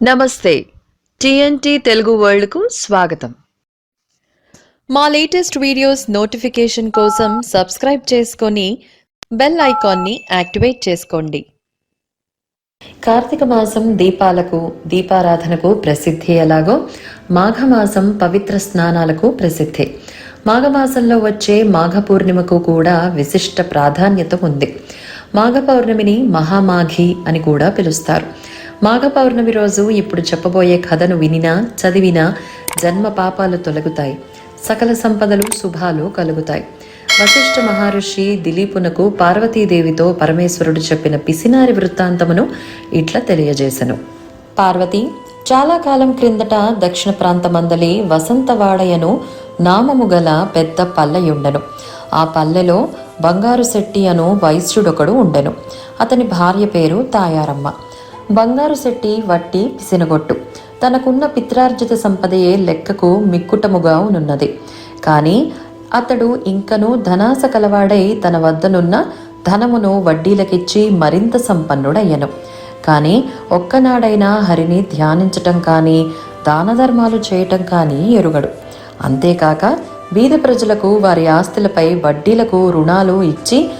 నమస్తే. టిఎన్టీ తెలుగు వరల్డ్కు స్వాగతం. మా లేటెస్ట్ వీడియోస్ నోటిఫికేషన్ కోసం సబ్స్క్రైబ్ చేసుకొని బెల్ ఐకాన్ని యాక్టివేట్ చేసుకోండి. కార్తీక మాసం దీపాలకు దీపారాధనకు ప్రసిద్ధి ఎలాగో మాఘమాసం పవిత్ర స్నానాలకు ప్రసిద్ధి. మాఘమాసంలో వచ్చే మాఘ పూర్ణిమకు కూడా విశిష్ట ప్రాధాన్యత ఉంది. మాఘ పౌర్ణమిని మహామాఘి అని కూడా పిలుస్తారు. మాఘ పౌర్ణమి రోజు ఇప్పుడు చెప్పబోయే కథను వినినా చదివినా జన్మ పాపాలు తొలగుతాయి. సకల సంపదలు శుభాలు కలుగుతాయి. వశిష్ఠ మహర్షి దిలీపునకు పార్వతీదేవితో పరమేశ్వరుడు చెప్పిన పిసినారి వృత్తాంతమును ఇట్లా తెలియజేశను పార్వతి చాలా కాలం క్రిందట దక్షిణ ప్రాంతమందలి వసంతవాడయను నామము గల పెద్ద పల్లెయుండెను. ఆ పల్లెలో బంగారు శెట్టి అను వైశ్యుడొకడు ఉండెను. అతని భార్య పేరు తాయారమ్మ. బంగారు శెట్టి వట్టి పిసినగొట్టు తనకున్న పిత్రార్జిత సంపదయే లెక్కకు మిక్కుటముగా నున్నది. కానీ అతడు ఇంకనూ ధనాస కలవాడై తన వద్దనున్న ధనమును వడ్డీలకిచ్చి మరింత సంపన్నుడయ్యను. కానీ ఒక్కనాడైనా హరిని ధ్యానించటం కానీ దానధర్మాలు చేయటం కానీ ఎరుగడు. అంతేకాక బీద ప్రజలకు వారి ఆస్తులపై వడ్డీలకు రుణాలు ఇచ్చి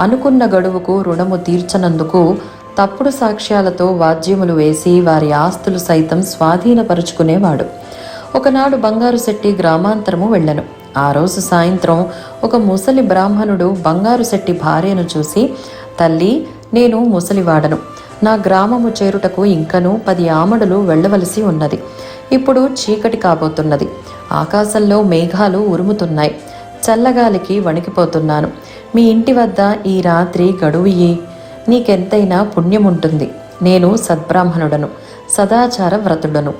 అనుకున్న గడువుకు రుణము తీర్చనందుకు తప్పుడు సాక్ష్యాలతో వాద్యములు వేసి వారి ఆస్తులు సైతం స్వాధీనపరుచుకునేవాడు. ఒకనాడు బంగారు శెట్టి గ్రామాంతరము వెళ్ళను. ఆ రోజు సాయంత్రం ఒక ముసలి బ్రాహ్మణుడు బంగారు శెట్టి భార్యను చూసి తల్లి నేను ముసలివాడను. నా గ్రామము చేరుటకు ఇంకను పది ఆమడులు వెళ్ళవలసి ఉన్నది. ఇప్పుడు చీకటి కాబోతున్నది. ఆకాశంలో మేఘాలు ఉరుముతున్నాయి. చల్లగాలికి వణికిపోతున్నాను. మీ ఇంటి వద్ద ఈ రాత్రి గడువియ్యి నీకెంతైనా పుణ్యముంటుంది. నేను సద్బ్రాహ్మణుడను సదాచార వ్రతుడను.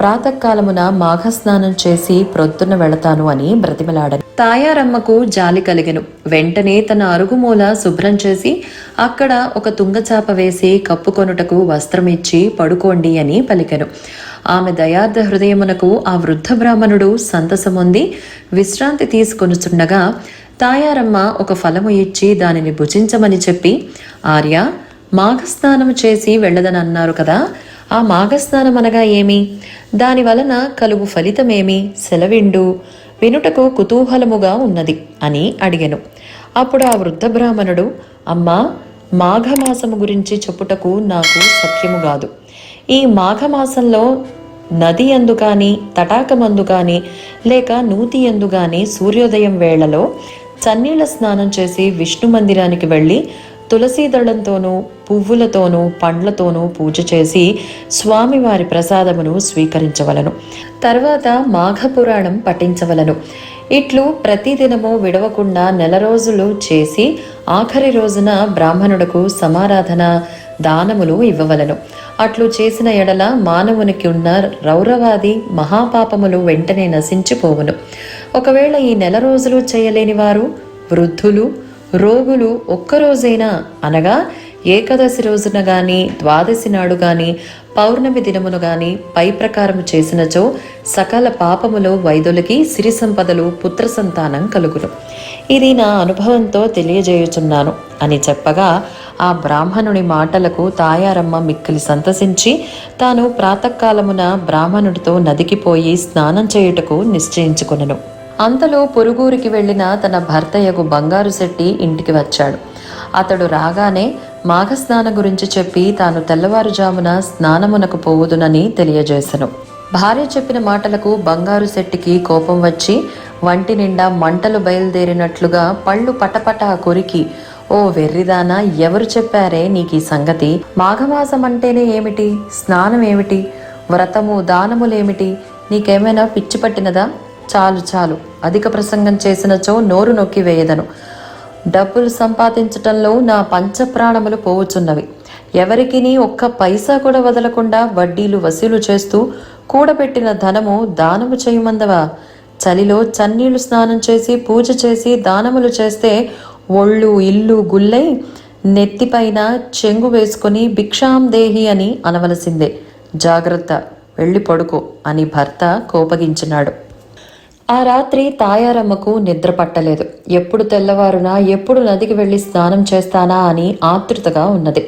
ప్రాతకాలమున మాఘస్నానం చేసి ప్రొద్దున వెళతాను అని బ్రతిమలాడను. తాయారమ్మకు జాలి కలిగెను. వెంటనే తన అరుగుమూల శుభ్రం చేసి అక్కడ ఒక తుంగచాప వేసి కప్పుకొనుటకు వస్త్రమిచ్చి పడుకోండి అని పలికెను. ఆమె దయార్థ హృదయమునకు ఆ వృద్ధ బ్రాహ్మణుడు సంతసముంది విశ్రాంతి తీసుకొనుచుండగా తాయారమ్మ ఒక ఫలము ఇచ్చి దానిని భుజించమని చెప్పి ఆర్య మాఘస్నానం చేసి వెళ్ళదని అన్నారు కదా ఆ మాఘస్నానం అనగా ఏమి? దాని వలన కలుగు ఫలితమేమి? సెలవిండు. వినుటకు కుతూహలముగా ఉన్నది అని అడిగెను. అప్పుడు ఆ వృద్ధ బ్రాహ్మణుడు అమ్మా మాఘమాసము గురించి చెప్పుటకు నాకు సఖ్యము కాదు. ఈ మాఘమాసంలో నది ఎందు కానీ తటాకమందు కానీ లేక నూతి ఎందు కానీ సూర్యోదయం వేళలో చన్నీళ్ళ స్నానం చేసి విష్ణు మందిరానికి వెళ్ళి తులసీ దళంతోనూ పువ్వులతోనూ పండ్లతోనూ పూజ చేసి స్వామివారి ప్రసాదమును స్వీకరించవలను. తర్వాత మాఘపురాణం పఠించవలను. ఇట్లు ప్రతిదినము విడవకుండా నెల రోజులు చేసి ఆఖరి రోజున బ్రాహ్మణుడకు సమారాధన దానములు ఇవ్వవలను. అట్లు చేసిన ఎడల మానవునికి ఉన్న రౌరవాది మహాపాపములు వెంటనే నశించిపోవును. ఒకవేళ ఈ నెల రోజులు చేయలేని వారు వృద్ధులు రోగులు ఒక్కరోజైనా అనగా ఏకాదశి రోజున గాని ద్వాదశి నాడు గాని పౌర్ణమి దినమును గాని పై ప్రకారము చేసినచో సకల పాపములో వైదొలికి సిరి సంపదలు పుత్ర సంతానం కలుగును. ఇది నా అనుభవంతో తెలియజేయుచున్నాను. అని చెప్పగా ఆ బ్రాహ్మణుని మాటలకు తాయారమ్మ మిక్కిలి సంతసించి తాను ప్రాతకాలమున బ్రాహ్మణుడితో నదికి పోయి స్నానం చేయుటకు నిశ్చయించుకొనెను. అంతలో పొరుగురికి వెళ్ళిన తన భర్తయ్యకు బంగారు శెట్టి ఇంటికి వచ్చాడు. అతడు రాగానే మాఘస్నాన గురించి చెప్పి తాను తెల్లవారుజామున స్నానమునకు పోవుదునని తెలియజేశను భార్య చెప్పిన మాటలకు బంగారు శెట్టికి కోపం వచ్చి వంటి నిండా మంటలు బయలుదేరినట్లుగా పళ్ళు పటపట కొరికి ఓ వెర్రిదానా ఎవరు చెప్పారే నీకు ఈ సంగతి? మాఘమాసం అంటేనే ఏమిటి? స్నానం ఏమిటి వ్రతము దానములేమిటి? నీకేమైనా పిచ్చి పట్టినదా? చాలు చాలు. అధిక ప్రసంగం చేసినచో నోరు నొక్కి వేయదను. డబ్బులు సంపాదించటంలో నా పంచప్రాణములు పోవుచున్నవి. ఎవరికి ఒక్క పైసా కూడా వదలకుండా వడ్డీలు వసూలు చేస్తూ కూడబెట్టిన ధనము దానము చేయమందవా? చలిలో చన్నీళ్ళు స్నానం చేసి పూజ చేసి దానములు చేస్తే ఒళ్ళు ఇల్లు గుల్లై నెత్తిపైన చెంగు వేసుకొని భిక్షాం దేహి అని అనవలసిందే. జాగ్రత్త వెళ్ళి పడుకో అని భర్త కోపగించినాడు. ఆ రాత్రి తాయారమ్మకు నిద్ర పట్టలేదు. ఎప్పుడు తెల్లవారునా ఎప్పుడు నదికి వెళ్ళి స్నానం చేస్తానా అని ఆతృతగా ఉన్నది.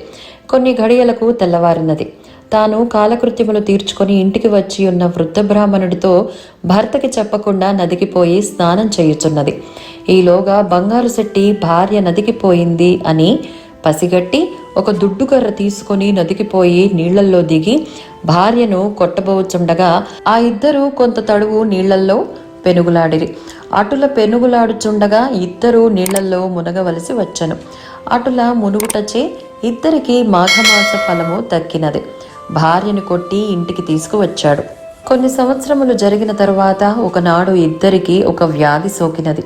కొన్ని ఘడియలకు తెల్లవారినది. తాను కాలకృత్యములు తీర్చుకొని ఇంటికి వచ్చి ఉన్న వృద్ధ బ్రాహ్మణుడితో భర్తకి చెప్పకుండా నదికి పోయి స్నానం చేయుచున్నది. ఈలోగా బంగారు శెట్టి భార్య నదికి పోయింది అని పసిగట్టి ఒక దుడ్డుకర్ర తీసుకొని నదికి పోయి నీళ్ళల్లో దిగి భార్యను కొట్టబోచుండగా ఆ ఇద్దరు కొంత తడువు నీళ్ళల్లో పెనుగులాడిరి. అటుల పెనుగులాడుచుండగా ఇద్దరు నీళ్ళలో మునగవలసి వచ్చను. అటుల మునుగుటచే ఇద్దరికి మాఘమాస ఫలము దక్కినది. భార్యను కొట్టి ఇంటికి తీసుకువచ్చాడు. కొన్ని సంవత్సరములు జరిగిన తరువాత ఒకనాడు ఇద్దరికి ఒక వ్యాధి సోకినది.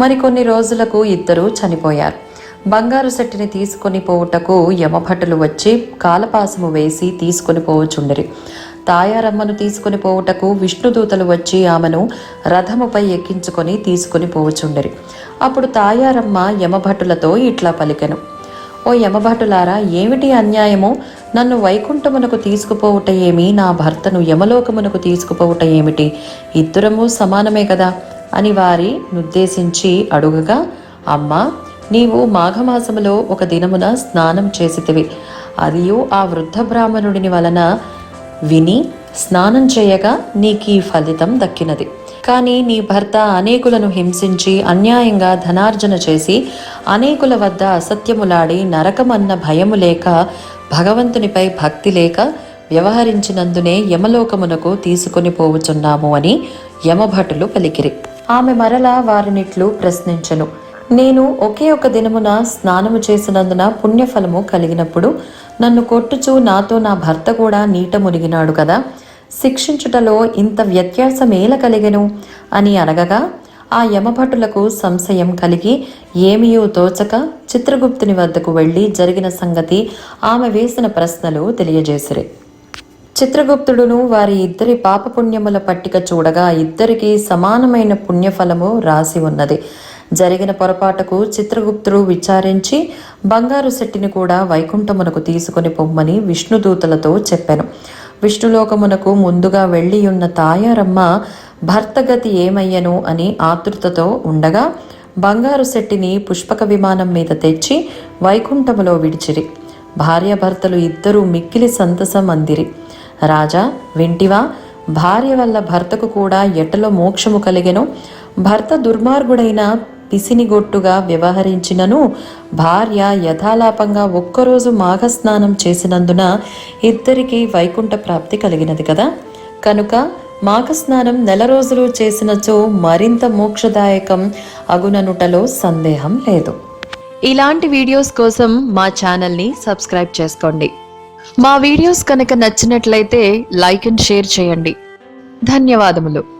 మరికొన్ని రోజులకు ఇద్దరు చనిపోయారు. బంగారు సెట్టిని తీసుకొని పోవుటకు యమభటులు వచ్చి కాలపాసము వేసి తీసుకొని పోవచుండరి. తాయారమ్మను తీసుకుని పోవుటకు విష్ణుదూతలు వచ్చి ఆమెను రథముపై ఎక్కించుకొని తీసుకుని పోవచుండిరి. అప్పుడు తాయారమ్మ యమభటులతో ఇట్లా పలికెను. ఓ యమభటులారా ఏమిటి అన్యాయము? నన్ను వైకుంఠమునకు తీసుకుపోవుట ఏమి? నా భర్తను యమలోకమునకు తీసుకుపోవుట ఏమిటి? ఇద్దరము సమానమే కదా అని వారి నుద్దేశించి అడుగగా అమ్మా నీవు మాఘమాసములో ఒక దినమున స్నానం చేసితివి. అదియు ఆ వృద్ధ బ్రాహ్మణుడిని వలన విని స్నానం చేయగా నీకీ ఫలితం దక్కినది. కానీ నీ భర్త అనేకులను హింసించి అన్యాయంగా ధనార్జన చేసి అనేకుల వద్ద అసత్యములాడి నరకమన్న భయము లేక భగవంతునిపై భక్తి లేక వ్యవహరించినందునే యమలోకమునకు తీసుకొని పోవుచున్నాము అని యమభటులు పలికిరి. ఆమె మరలా వారినిట్లు ప్రశ్నించను. నేను ఒకే ఒక దినమున స్నానము చేసినందున పుణ్యఫలము కలిగినప్పుడు నన్ను కొట్టుచు నాతో నా భర్త కూడా నీట మునిగినాడు కదా. శిక్షించుటలో ఇంత వ్యత్యాసం ఏల కలిగెను? అని అనగగా ఆ యమభటులకు సంశయం కలిగి ఏమియో తోచక చిత్రగుప్తుని వద్దకు వెళ్ళి జరిగిన సంగతి ఆమె వేసిన ప్రశ్నలు తెలియజేసిరి. చిత్రగుప్తుడును వారి ఇద్దరి పాపపుణ్యముల పట్టిక చూడగా ఇద్దరికీ సమానమైన పుణ్యఫలము రాసి ఉన్నది. జరిగిన పొరపాటుకు చిత్రగుప్తుడు విచారించి బంగారు శెట్టిని కూడా వైకుంఠమునకు తీసుకొని పొమ్మని విష్ణుదూతలతో చెప్పాను. విష్ణులోకమునకు ముందుగా వెళ్ళి ఉన్న తాయారమ్మ భర్తగతి ఏమయ్యను? అని ఆతృతతో ఉండగా బంగారు శెట్టిని పుష్పక విమానం మీద తెచ్చి వైకుంఠములో విడిచిరి. భార్యాభర్తలు ఇద్దరూ మిక్కిలి సంతసం అందిరి. రాజా వింటివా? భార్య వల్ల భర్తకు కూడా ఎటలో మోక్షము కలిగెను? భర్త దుర్మార్గుడైన పిసినిగొట్టుగా వ్యవహరించినను. భార్య యథాలాపంగా ఒక్కరోజు మాఘస్నానం చేసినందున ఇద్దరికీ వైకుంఠ ప్రాప్తి కలిగినది కదా. కనుక మాఘస్నానం నెల రోజులు చేసినచో మరింత మోక్షదాయకం అగుననుటలో సందేహం లేదు. ఇలాంటి వీడియోస్ కోసం మా ఛానల్ని సబ్స్క్రైబ్ చేసుకోండి. మా వీడియోస్ కనుక నచ్చినట్లయితే లైక్ అండ్ షేర్ చేయండి. ధన్యవాదములు.